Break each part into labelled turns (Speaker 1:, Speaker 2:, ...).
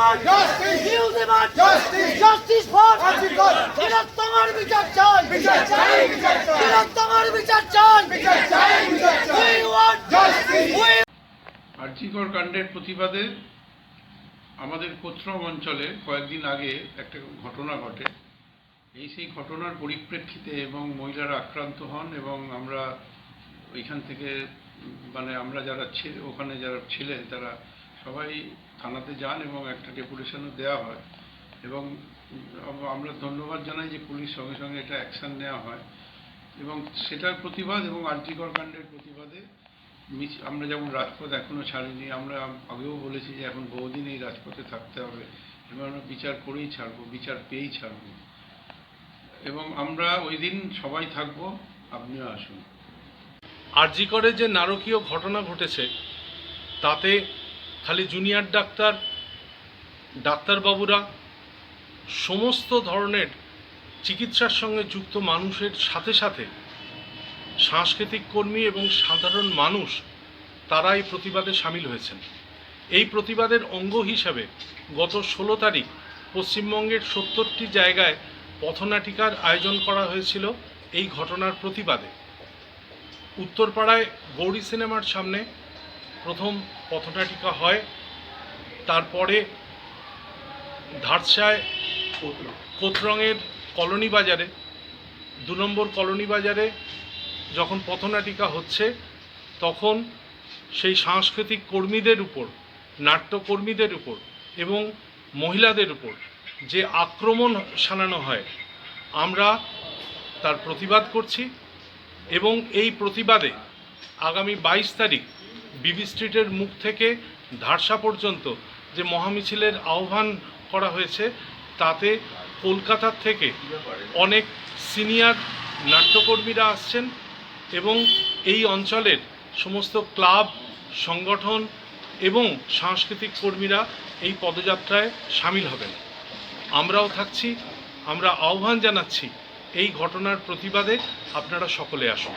Speaker 1: demand
Speaker 2: Justice!
Speaker 1: demand
Speaker 2: Justice!
Speaker 1: justice for
Speaker 2: Article!
Speaker 1: বিচার চাই
Speaker 2: বিচার চাই, বিচার চাই।
Speaker 1: তিলোত্তমার বিচার চাই
Speaker 2: বিচার চাই, বিচার চাই।
Speaker 1: we want
Speaker 2: Justice!
Speaker 1: we
Speaker 3: RG Kar কাণ্ডের প্রতিবাদে আমাদের কোত্রম অঞ্চলে কয়েকদিন আগে একটা ঘটনা ঘটে এই সেই ঘটনার পরিপ্রেক্ষিতে এবং মহিলারা আক্রান্ত হন এবং আমরা ওইখান থেকে মানে আমরা যারা ছিল ওখানে যারা ছিলেন তারা সবাই থানাতে যান এবং একটা ডেপুটেশনও দেওয়া হয়। এবং আমরা ধন্যবাদ জানাই যে পুলিশ সঙ্গে সঙ্গে এটা অ্যাকশন নেওয়া হয়। এবং সেটার প্রতিবাদ এবং আর্জিকর কাণ্ডের প্রতিবাদে আমরা যেমন রাজপথ এখনও ছাড়িনি, আমরা আগেও বলেছি যে এখন বহুদিন এই রাজপথে থাকতে হবে। এবং আমরা বিচার করেই ছাড়বো, বিচার পেয়েই ছাড়বো। এবং আমরা ওই দিন সবাই থাকব, আপনিও আসুন।
Speaker 4: আরজিকরে যে নারকীয় ঘটনা ঘটেছে, তাতে খালি জুনিয়র ডাক্তার, ডাক্তারবাবুরা, সমস্ত ধরনের চিকিৎসার সঙ্গে যুক্ত মানুষের সাথে সাথে সাংস্কৃতিক কর্মী এবং সাধারণ মানুষ, তারা এই প্রতিবাদে সামিল হয়েছেন। এই প্রতিবাদের অঙ্গ হিসাবে গত ষোলো তারিখ পশ্চিমবঙ্গের সত্তরটি জায়গায় পথনাটিকার আয়োজন করা হয়েছিল এই ঘটনার প্রতিবাদে। উত্তরপাড়ায় গৌরী সিনেমার সামনে প্রথম পথনাটিকা হয়, তারপরে ধারসায় কোতরঙের কলোনি বাজারে, দু নম্বর কলোনি বাজারে যখন পথনাটিকা হচ্ছে, তখন সেই সাংস্কৃতিক কর্মীদের উপর, নাট্যকর্মীদের উপর এবং মহিলাদের উপর যে আক্রমণ শানানো হয়, আমরা তার প্রতিবাদ করছি এবং এই প্রতিবাদে আগামী বাইশ তারিখ বিবি স্ট্রিটের মুখ থেকে ধারসা পর্যন্ত যে মহামিছিলের আহ্বান করা হয়েছে, তাতে কলকাতার থেকে অনেক সিনিয়র নাট্যকর্মীরা আসছেন এবং এই অঞ্চলের সমস্ত ক্লাব, সংগঠন এবং সাংস্কৃতিক কর্মীরা এই পদযাত্রায় সামিল হবেন। আমরাও থাকছি, আমরা আহ্বান জানাচ্ছি, এই ঘটনার প্রতিবাদে আপনারা সকলে আসুন।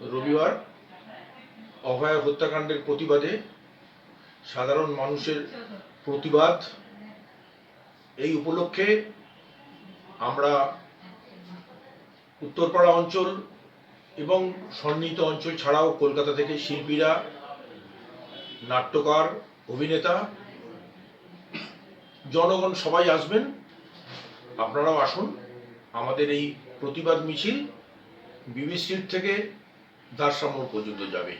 Speaker 5: রবিবার অভয়া হত্যাকাণ্ডের প্রতিবাদে সাধারণ মানুষের প্রতিবাদ। এই উপলক্ষে আমরা উত্তরপাড়া অঞ্চল এবং সন্নিহিত অঞ্চল ছাড়াও কলকাতা থেকে শিল্পীরা, নাট্যকার, অভিনেতা, জনগণ সবাই আসবেন। আপনারাও আসুন। আমাদের এই প্রতিবাদ মিছিল বিবি থেকে দারসামোর পর্যন্ত যাবে।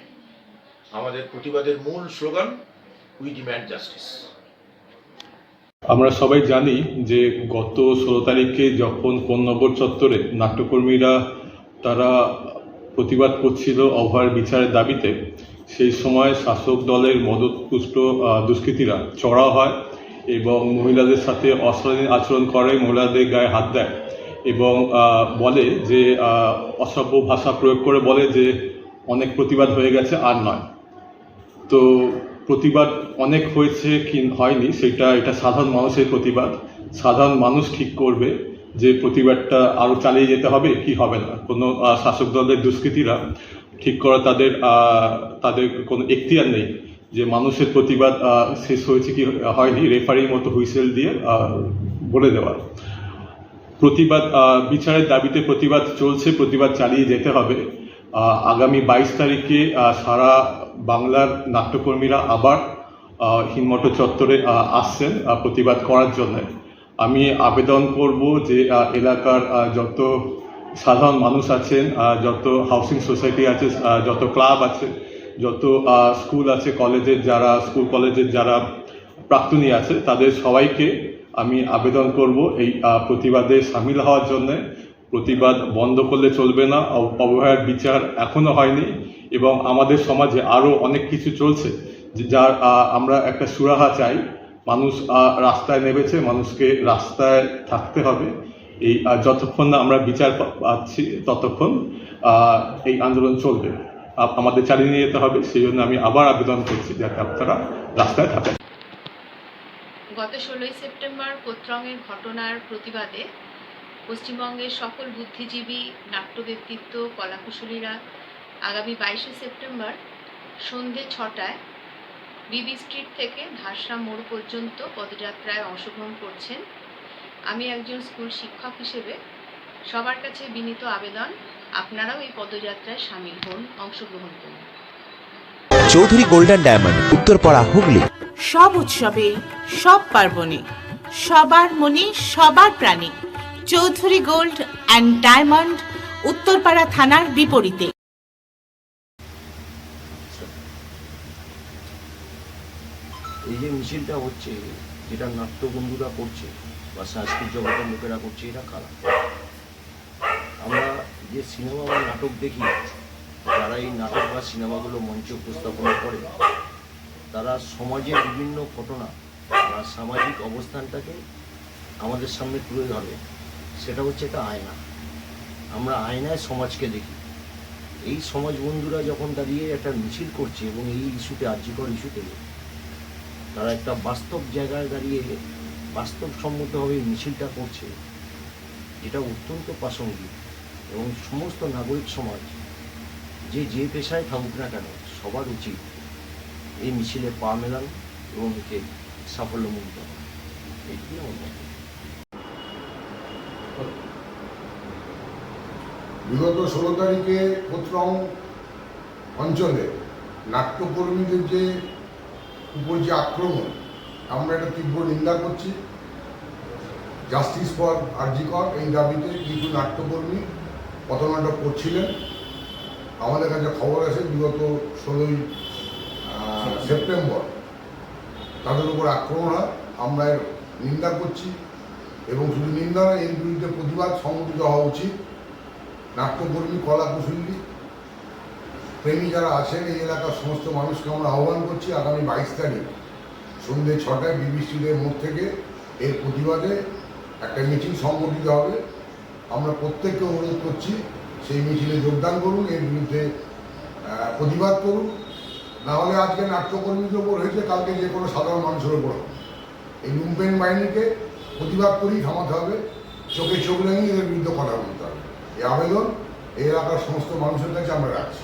Speaker 5: আমাদের প্রতিবাদের মূল স্লোগান উই ডিম্যান্ড জাস্টিস
Speaker 6: আমরা সবাই জানি যে গত ষোলো তারিখে যখন নগর চত্বরে নাট্যকর্মীরা তারা প্রতিবাদ করছিল অভয়ের বিচারের দাবিতে, সেই সময় শাসক দলের মদতপুষ্ট দুষ্কৃতীরা চড়াও হয় এবং মহিলাদের সাথে অশালীন আচরণ করে, মহিলাদের গায়ে হাত দেয়। এবং বলে যে অসভ্য ভাষা প্রয়োগ করে বলে যে, অনেক প্রতিবাদ হয়ে গেছে, আর নয়। তো, প্রতিবাদ অনেক হয়েছে কি হয়নি, সেটা, এটা সাধারণ মানুষের প্রতিবাদ। সাধারণ মানুষ ঠিক করবে যে, প্রতিবাদটা আরও চালিয়ে যেতে হবে, কি হবে না। কোনো শাসক দলের দুষ্কৃতীরা ঠিক করা তাদের তাদের কোনো এখতিয়ার নেই যে, মানুষের প্রতিবাদ শেষ হয়েছে কি হয়নি, রেফারির মতো হুইসেল দিয়ে বলে দেওয়া। প্রতিবাদ বিচারের দাবিতে প্রতিবাদ চলছে প্রতিবাদ চালিয়ে যেতে হবে। আগামী বাইশ তারিখে সারা বাংলার নাট্যকর্মীরা আবার আহ, হিনমটো চত্বরে আসছেন প্রতিবাদ করার জন্য। আমি আবেদন করব যে এলাকার যত সাধারণ মানুষ আছেন যত হাউসিং সোসাইটি আছে যত ক্লাব আছে যত স্কুল আছে কলেজের যারা স্কুল কলেজের যারা প্রাক্তনী আছে তাদের সবাইকে আমি আবেদন করব এই প্রতিবাদে সামিল হওয়ার জন্য। প্রতিবাদ বন্ধ করলে চলবে না। অব- অবহেলার বিচার এখনও হয়নি এবং আমাদের সমাজে আরও অনেক কিছু চলছে যার আমরা একটা সুরাহা চাই। মানুষ রাস্তায় নেমেছে, মানুষকে রাস্তায় থাকতে হবে। এই যতক্ষণ না আমরা বিচার পাচ্ছি, ততক্ষণ এই আন্দোলন চলবে। আমাদের চালিয়ে নিয়ে যেতে হবে। সেই জন্য আমি আবার আবেদন করছি যাতে আপনারা রাস্তায় থাকেন।
Speaker 7: গত ষোলোই সেপ্টেম্বর কোত্রঙের ঘটনার প্রতিবাদে পশ্চিমবঙ্গের সকল বুদ্ধিজীবী নাট্য ব্যক্তিত্ব কলাকুশলীরা আগামী বাইশে সেপ্টেম্বর সন্ধে ছটায় বিবি স্ট্রিট থেকে ধারসাম মোড় পর্যন্ত পদযাত্রায় অংশগ্রহণ করছেন। আমি একজন স্কুল শিক্ষক হিসেবে সবার কাছে বিনীত আবেদন, আপনারাও এই পদযাত্রায় সামিল হন, অংশগ্রহণ করুন।
Speaker 8: Chowdhury golden diamond, Uttarpara Hooghly.
Speaker 9: সব উৎসবে, সব পার্বণে, সবার মনে সবার প্রাণে, Chowdhury gold and diamond, Uttarpara থানার বিপরীতে।
Speaker 5: এই যে মিছিলটা হচ্ছে, যেটা নাট্যবন্ধুরা করছে বা সাংস্কৃতিক জগতের লোকেরা করছে, এটা খারাপ আমরা যে সিনেমা বা নাটক দেখি তারা এই নাটক বা সিনেমাগুলো মঞ্চে উপস্থাপনা করে তারা সমাজের বিভিন্ন ঘটনা বা সামাজিক অবস্থানটাকে আমাদের সামনে তুলে ধরে সেটা হচ্ছে একটা আয়না। আমরা আয়নায় সমাজকে দেখি। এই সমাজ বন্ধুরা যখন দাঁড়িয়ে একটা মিছিল করছে এবং এই ইস্যুতে, আর্যিকর ইস্যুতে, তারা একটা বাস্তব জায়গায় দাঁড়িয়ে বাস্তবসম্মতভাবে মিছিলটা করছে যেটা অত্যন্ত প্রাসঙ্গিক এবং সমস্ত নাগরিক সমাজ, যে যে পেশায় থাকুক না কেন, সবার উচিত এই মিছিলে পা মেলানো এবং একে সাফল্যমণ্ডিত করা এইটি আমার
Speaker 2: বিগত ষোলো তারিখে কোতরং অঞ্চলে নাট্যকর্মীদের যে উপর যে আক্রমণ, আমরা এটা তীব্র নিন্দা করছি। জাস্টিস ফর আরজিকর এই দাবিতে কিছু নাট্যকর্মী পথনাটক করছিলেন। আমাদের কাছে খবর আছে, বিগত ষোলোই সেপ্টেম্বর। তাদের উপর আক্রমণ হয়। আমরা এর নিন্দা করছি এবং শুধু নিন্দা নয়, এর বিরুদ্ধে প্রতিবাদ সংগঠিত হওয়া উচিত। নাট্যকর্মী কলা কুশলী প্রেমী যারা আছেন, এই এলাকার সমস্ত মানুষকে আমরা আহ্বান করছি আগামী বাইশ তারিখ সন্ধ্যে ছটায় বিবিসিদের মোড় থেকে এর প্রতিবাদে একটা মিছিল সংগঠিত হবে। আমরা প্রত্যেককে অনুরোধ করছি সেই মিছিলে যোগদান করুন, এর বিরুদ্ধে প্রতিবাদ করুন। না হলে আজকে নাট্যকর্মীদের ওপর হয়েছে, কালকে যে কোনো সাধারণ মানুষের ওপর। এই লুম্পেন বাহিনীকে প্রতিবাদ করেই থামাতে হবে, চোখে চোখ লাগিয়ে এদের বিরুদ্ধে কথা বলতে হবে এই আবেদন এই এলাকার সমস্ত মানুষের কাছে আমরা রাখছি